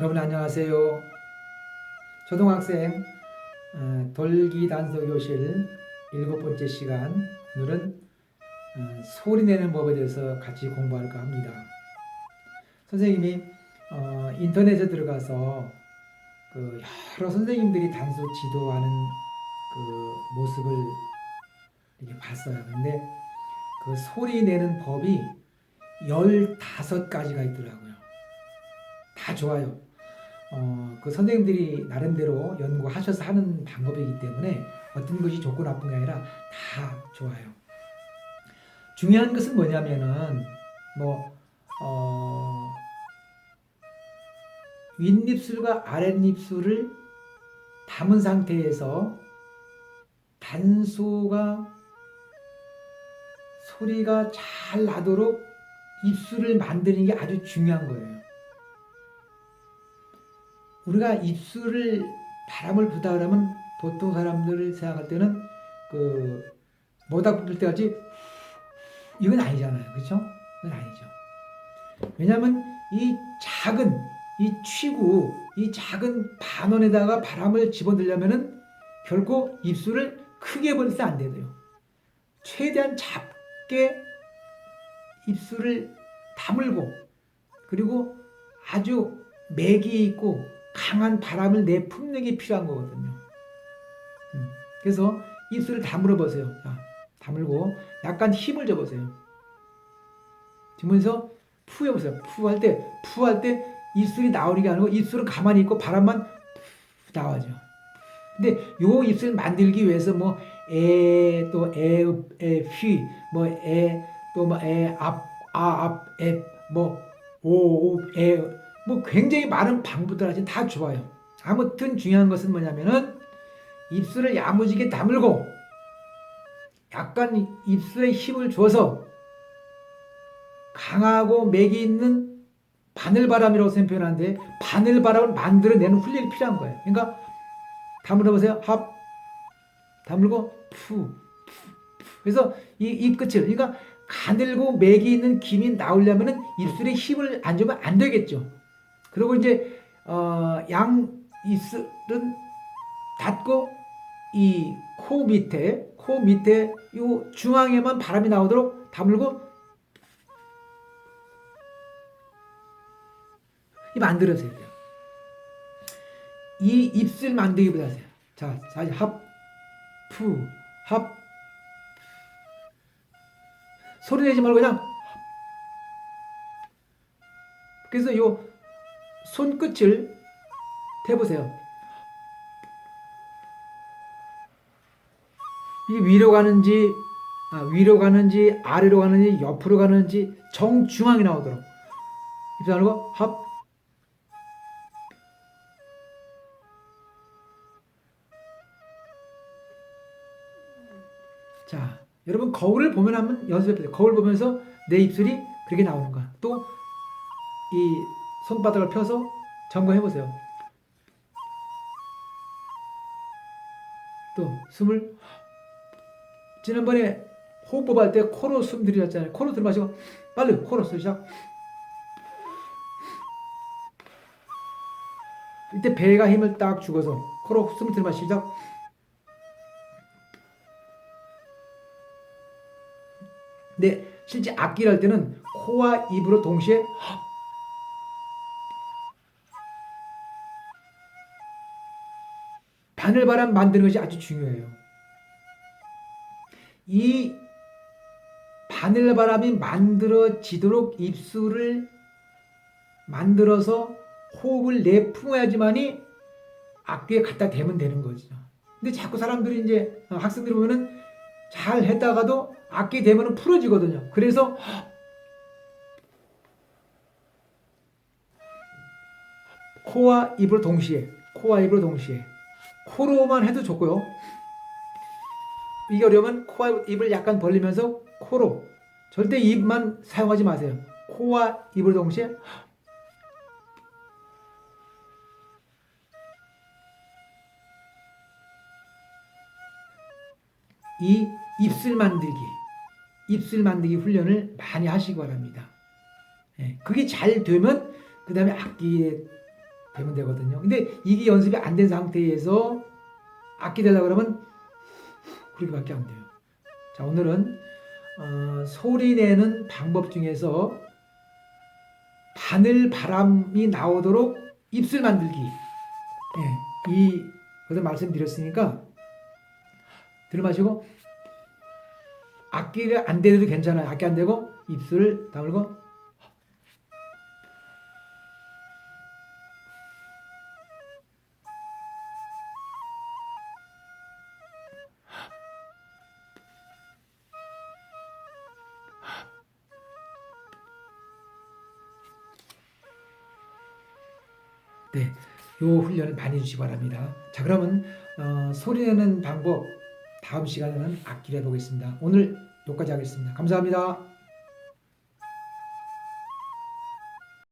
여러분 안녕하세요. 초등학생 어, 돌기 단소 교실 일곱 번째 시간 오늘은 어, 소리 내는 법에 대해서 같이 공부할까 합니다. 선생님이 어, 인터넷에 들어가서 그 여러 선생님들이 단소 지도하는 그 모습을 이렇게 봤어요. 근데 그 소리 내는 법이 15가지가 있더라고요. 다 좋아요. 어, 그 선생님들이 나름대로 연구하셔서 하는 방법이기 때문에 어떤 것이 좋고 나쁜 게 아니라 다 좋아요. 중요한 것은 뭐냐면은 뭐 어, 윗입술과 아랫입술을 담은 상태에서 단소가 소리가 잘 나도록 입술을 만드는 게 아주 중요한 거예요. 우리가 입술을 바람을 부다 그러면 보통 사람들을 생각할 때는 그 모닥 불 때같이 이건 아니잖아요. 그렇죠? 이건 아니죠. 왜냐하면 이 작은 이 취구 이 작은 반원에다가 바람을 집어넣으려면은 결코 입술을 크게 벌리면 안 돼요. 최대한 작게 입술을 다물고 그리고 아주 맥이 있고 강한 바람을 내품는 게 필요한 거거든요. 음, 그래서 입술을 다물어 보세요. 자, 다물고 약간 힘을 줘 보세요. 지면서 푸 해보세요. 푸 할 때, 푸 할 때 입술이 나오는 게 아니고 입술은 가만히 있고 바람만 나와죠. 근데 요 입술 만들기 위해서 뭐 에, 또 에, 에, 휘, 뭐 에, 또뭐 에, 앞, 아, 앞, 에, 뭐 오, 오, 에, 뭐 굉장히 많은 방법들 하지 다 좋아요. 아무튼 중요한 것은 뭐냐면은 입술을 야무지게 다물고 약간 입술에 힘을 줘서 강하고 맥이 있는 바늘바람이라고 표현하는데 바늘바람을 만들어내는 훈련이 필요한 거예요. 그러니까 다물어 보세요. 합 다물고 푸, 푸, 푸. 그래서 이 입끝을 그러니까 가늘고 맥이 있는 김이 나오려면은 입술에 힘을 안 주면 안 되겠죠. 그리고 이제 어, 양 입술은 닫고 이 코 밑에 코 밑에 요 중앙에만 바람이 나오도록 다물고 이 만들어서야 돼요. 이 입술 만들기보다 하세요. 자, 자 합, 푸, 합. 소리 내지 말고 그냥 그래서 요 손끝을 대보세요. 이게 위로 가는지 아, 위로 가는지 아래로 가는지 옆으로 가는지 정중앙에 나오도록 입술 하고 합 자, 여러분 거울을 보면 한번 연습해 보세요. 거울 보면서 내 입술이 그렇게 나오는 거야. 또이 손바닥을 펴서 점검해 보세요. 또 숨을 지난번에 호흡법 할때 코로 숨 들이셨잖아요. 코로 들이마시고 빨리 코로 숨 시작. 이때 배가 힘을 딱 주고서 코로 숨을 들이마시고. 근데 실제 악기를 할 때는 코와 입으로 동시에 바늘바람 만드는 것이 아주 중요해요. 이 바늘바람이 만들어지도록 입술을 만들어서 호흡을 내뿜어야지만이 악기에 갖다 대면 되는 거죠. 근데 자꾸 사람들이 이제 학생들 보면은 잘 했다가도 악기 대면은 풀어지거든요. 그래서 코와 입을 동시에 코와 입을 동시에 코로만 해도 좋고요. 이게 어려우면 코와 입을 약간 벌리면서 코로 절대 입만 사용하지 마세요. 코와 입을 동시에 이 입술 만들기, 입술 만들기 훈련을 많이 하시기 바랍니다. 예, 그게 잘 되면 그 다음에 악기에 되면 되거든요. 근데 이게 연습이 안 된 상태에서 악기 되려고 그러면 그렇게밖에 안 돼요. 자, 오늘은 어, 소리 내는 방법 중에서 바늘 바람이 나오도록 입술 만들기. 예, 이 것을 말씀드렸으니까 들으마시고 악기를 안 대도 괜찮아요. 악기 안 대고 입술을 다물고 네, 요 훈련을 많이 해주시기 바랍니다. 자, 그러면 어, 소리 내는 방법 다음 시간에는 악기를 해보겠습니다. 오늘 여기까지 하겠습니다. 감사합니다.